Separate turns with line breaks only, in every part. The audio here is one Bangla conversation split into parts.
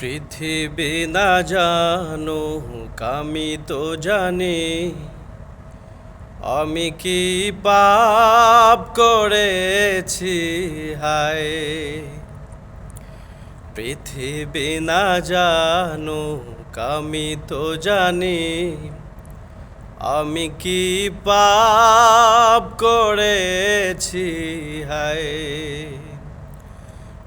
পৃথিবী না জানো আমি তো জানি। আমি কি পাপ করেছি, হায়? পৃথিবী না জানো আমি তো জানি। আমি কি পাপ করেছি, হায়?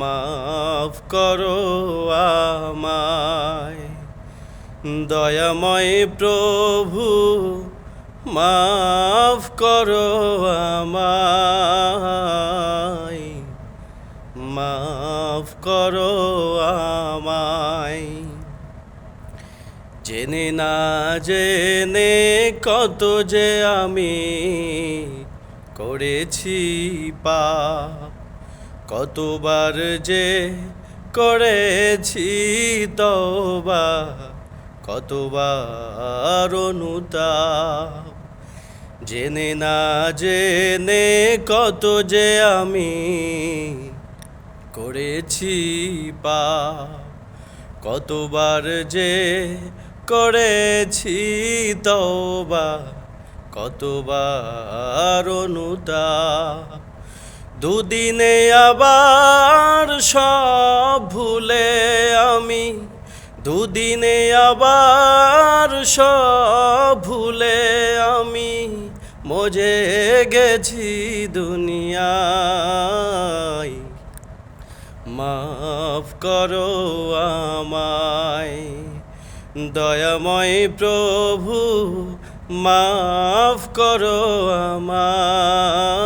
মাফ করো আমায়। দয়াময় প্রভু, মাফ করো আমায়। মাফ করো আমায়। জেনে না জেনে কত যে আমি করেছি পাপ কতবার যে করেছি তবা কতবার অনুতাপ। জেনে না জেনে কত যে আমি করেছি পা কতবার যে করেছি তবা কতবার অনুতাপ। দুদিনে আবার সব ভুলে আমি। দুদিনে আবার সব ভুলে আমি। মজে গেছি দুনিয়ায়। মাফ করো আমায়। দয়াময় প্রভু, মাফ করো আমায়।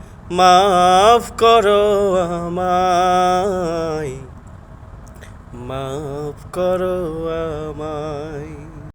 মাফ করো আমায় মাফ করো আমায়।